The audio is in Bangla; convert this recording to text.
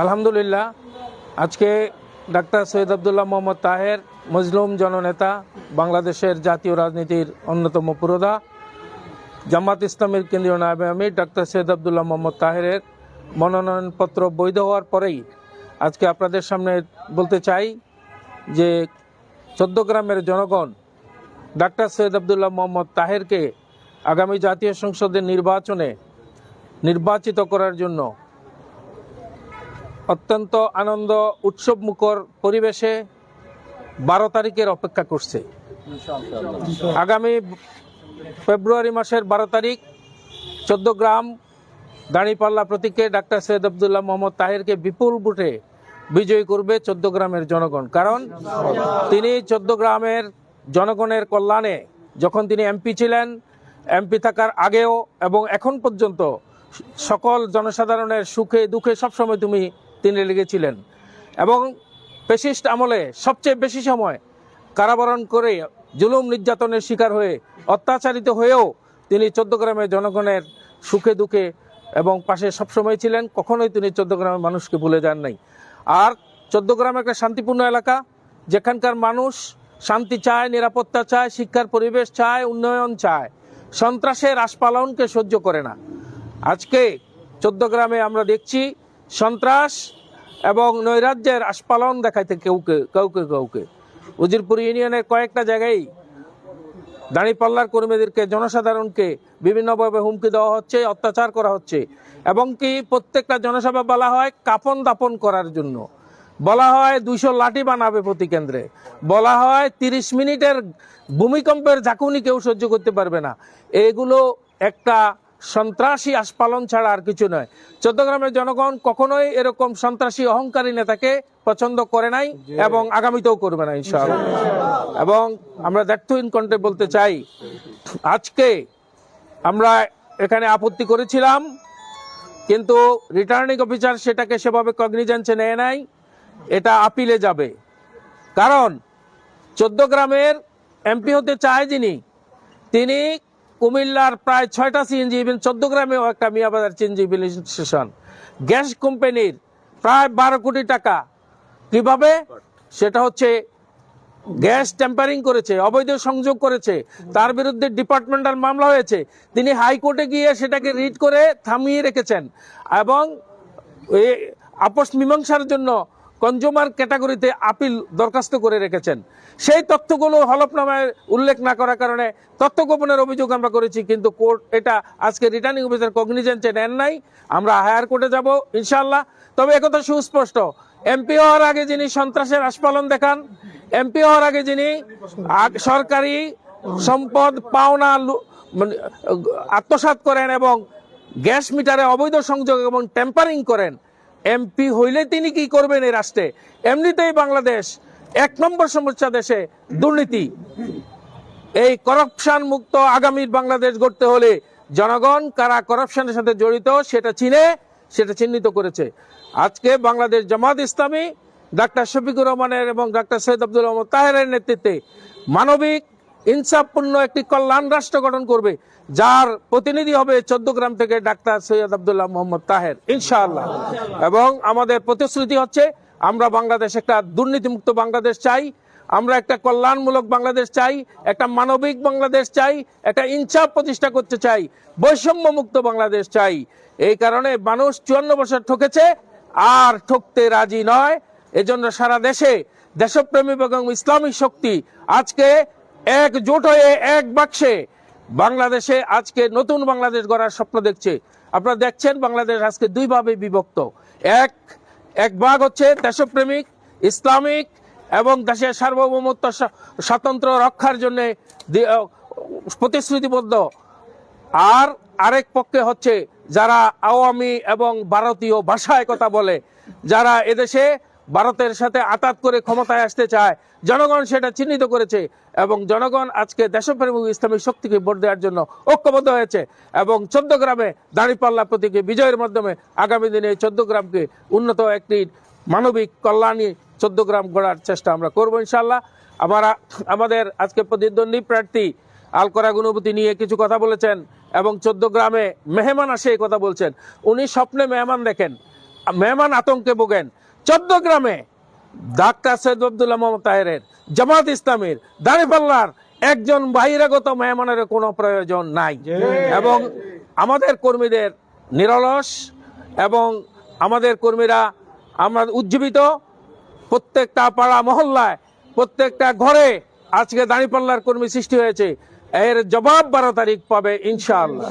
আলহামদুলিল্লাহ। আজকে ডাক্তার সৈয়দ আবদুল্লাহ মোহাম্মদ তাহের, মজলুম জননেতা, বাংলাদেশের জাতীয় রাজনীতির অন্যতম পুরোধা, জামাত ইসলামের কেন্দ্রীয় নায়ব আমির ডাক্তার সৈয়দ আবদুল্লাহ মোহাম্মদ তাহেরের মনোনয়নপত্র বৈধ হওয়ার পরেই আজকে আপনাদের সামনে বলতে চাই যে চোদ্দগ্রামের জনগণ ডাক্তার সৈয়দ আবদুল্লাহ মোহাম্মদ তাহেরকে আগামী জাতীয় সংসদের নির্বাচনে নির্বাচিত করার জন্য অত্যন্ত আনন্দ উৎসব মুখর পরিবেশে বারো তারিখের অপেক্ষা করছে। আগামী ফেব্রুয়ারি মাসের বারো তারিখ চোদ্দ গ্রাম দাঁড়িপাল্লা প্রতীকে ডাক্তার সৈয়দ আবদুল্লাহ মোহাম্মদ তাহেরকে বিপুল ভোটে বিজয়ী করবে চোদ্দ গ্রামের জনগণ। কারণ তিনি চোদ্দ গ্রামের জনগণের কল্যাণে যখন তিনি এমপি ছিলেন, এমপি থাকার আগেও এবং এখন পর্যন্ত সকল জনসাধারণের সুখে দুঃখে সবসময় তুমি তিনি লেগেছিলেন এবং পেশিস্ট আমলে সবচেয়ে বেশি সময় কারাবরণ করে জুলুম নির্যাতনের শিকার হয়ে অত্যাচারিত হয়েও তিনি চোদ্দ গ্রামের জনগণের সুখে দুঃখে এবং পাশে সবসময় ছিলেন, কখনোই তিনি চোদ্দ গ্রামের মানুষকে ভুলে যান নাই। আর চোদ্দ গ্রাম একটা শান্তিপূর্ণ এলাকা, যেখানকার মানুষ শান্তি চায়, নিরাপত্তা চায়, শিক্ষার পরিবেশ চায়, উন্নয়ন চায়। সন্ত্রাসের আশপালনকে সহ্য করে না। আজকে চোদ্দ গ্রামে আমরা দেখছি সন্ত্রাস এবং নৈরাজ্যের আস্পালন দেখাইতে কেউকে কাউকে কাউকে। উজিরপুর ইউনিয়নের কয়েকটা জায়গায় দাঁড়িপাল্লার কর্মীদেরকে, জনসাধারণকে বিভিন্নভাবে হুমকি দেওয়া হচ্ছে, অত্যাচার করা হচ্ছে। এবং কি প্রত্যেকটা জনসভা বলা হয় কাপন দাপন করার জন্য। বলা হয় দুইশো লাঠি বানাবে প্রতি কেন্দ্রে। বলা হয় তিরিশ মিনিটের ভূমিকম্পের ঝাঁকুনি কেউ সহ্য করতে পারবে না। এগুলো একটা সন্ত্রাসী আস্পালন ছাড়া আর কিছু নয়। চট্টগ্রামের জনগণ কখনোই এরকম সন্ত্রাসী, অহংকারী নেতাকে পছন্দ করে নাই এবং আগামীতেও করবে না, ইনশাআল্লাহ। এবং আমরা দ্যাটথইন ইনকন্টে বলতে চাই, আজকে আমরা এখানে আপত্তি করেছিলাম, কিন্তু রিটার্নিং অফিসার সেটাকে সেভাবে কগনিজেন্সে নেয় নাই, এটা আপিলে যাবে। কারণ চোদ্দ গ্রামের এমপি হতে চায় যিনি, তিনি কুমিল্লার প্রায় ছয়টা সিএনজি ইভেন চোদ্দ গ্রামেও একটা Miabazar CNG filling station. Gas কোম্পানির প্রায় বারো কোটি টাকা। কীভাবে? সেটা হচ্ছে গ্যাস টেম্পারিং করেছে, অবৈধ সংযোগ করেছে, তার বিরুদ্ধে ডিপার্টমেন্টাল মামলা হয়েছে। তিনি হাইকোর্টে গিয়ে সেটাকে রিড করে থামিয়ে রেখেছেন এবং আপোষ মীমাংসার জন্য কনজিউমার ক্যাটাগরিতে আপিল দরখাস্ত করে রেখেছেন। সেই তথ্যগুলো হলফনামায় উল্লেখ না করার কারণে তথ্য গোপনের অভিযোগ আমরা করেছি কিন্তু কোর্ট এটা আজকে রিটার্নিং অফিসার কগনিজেন্সে নেন নাই। আমরা হায়ার কোর্টে যাব ইনশাল্লাহ তবে একথা সুস্পষ্ট এমপি হওয়ার আগে যিনি সন্ত্রাসের আস্পালন দেখান এমপি হওয়ার আগে যিনি সরকারি সম্পদ পাওনা মানে, আত্মসাৎ করেন এবং গ্যাস মিটারে অবৈধ সংযোগ এবং টেম্পারিং করেন এমপি হইলে তিনি কি করবেন এই রাষ্ট্রে? এমনিতেই বাংলাদেশ এক নম্বর সমস্যা দেশে দুর্নীতি। এই করাপশন মুক্ত আগামীর বাংলাদেশ গড়তে হলে জনগণ কারা করাপশনের সাথে জড়িত সেটা চিনে, সেটা চিহ্নিত করেছে। আজকে বাংলাদেশ জামাত ইসলামী ডাক্তার শফিকুর রহমানের এবং ডাক্তার সৈয়দ আব্দুল রহমান তাহেরের নেতৃত্বে মানবিক ইনসাফপূর্ণ একটি কল্যাণ রাষ্ট্র গঠন করবে, যার প্রতিনিধি হবে চোদ্দগ্রাম থেকে ডাক্তার সৈয়দ আবদুল্লাহ মোহাম্মদ তাহের, ইনশাআল্লাহ। এবং আমাদের প্রতিশ্রুতি হচ্ছে, আমরা বাংলাদেশ একটা দুর্নীতিমুক্ত বাংলাদেশ চাই, আমরা একটা কল্যাণমূলক বাংলাদেশ চাই, একটা মানবিক বাংলাদেশ চাই, একটা ইনসাফ প্রতিষ্ঠা করতে চাই বৈষম্য মুক্ত বাংলাদেশ চাই। এই কারণে মানুষ চুয়ান্ন বছর ঠকেছে, আর ঠকতে রাজি নয়। এজন্য সারা দেশে দেশপ্রেমী এবং ইসলামী শক্তি আজকে একজোট হয়ে, এক বাক্সে বাংলাদেশে আজকে নতুন বাংলাদেশ গড়ার স্বপ্ন দেখছে। আপনারা দেখছেন বাংলাদেশ আজকে দুই ভাবে বিভক্ত। এক এক ভাগ হচ্ছে দেশপ্রেমিক, ইসলামিক এবং দেশের সার্বভৌমত্ব স্বা- স্বাতন্ত্র্য রক্ষার জন্য প্রতিশ্রুতিবদ্ধ। আর আরেক পক্ষে হচ্ছে যারা আওয়ামী এবং ভারতীয় ভাষায় কথা বলে, যারা এদেশে ভারতের সাথে আতাত করে ক্ষমতায় আসতে চায়। জনগণ সেটা চিহ্নিত করেছে এবং জনগণ আজকে দেশপ্রেম ইসলামিক শক্তিকে ভোট দেওয়ার জন্য ঐক্যবদ্ধ হয়েছে এবং চোদ্দ গ্রামে দাঁড়িপাল্লা প্রতীকে বিজয়ের মাধ্যমে আগামী দিনে চোদ্দ গ্রামকে উন্নত একটি মানবিক কল্যাণী চোদ্দ গ্রাম গড়ার চেষ্টা আমরা করব ইনশাল্লাহ আমরা আমাদের আজকে প্রতিদ্বন্দ্বী প্রার্থী আলকরা গুণবতী নিয়ে কিছু কথা বলেছেন এবং চোদ্দ গ্রামে মেহমান আসে কথা বলছেন। উনি স্বপ্নে মেহমান দেখেন, মেহমান আতঙ্কে ভোগেন। চোদ্দ গ্রামে ডাক্তার সৈয়দ আব্দুল্লাহ তাহেরের জামাত ইসলামীর দাঁড়িপাল্লার একজন বাহিরাগত মেহমানের কোনো প্রয়োজন নাই। এবং আমাদের কর্মীদের নিরলস এবং আমাদের কর্মীরা আমরা উজ্জীবিত। প্রত্যেকটা পাড়া মহল্লায় প্রত্যেকটা ঘরে আজকে দাঁড়িপাল্লার কর্মী সৃষ্টি হয়েছে। এর জবাব বারো তারিখ পাবে ইনশাআল্লাহ।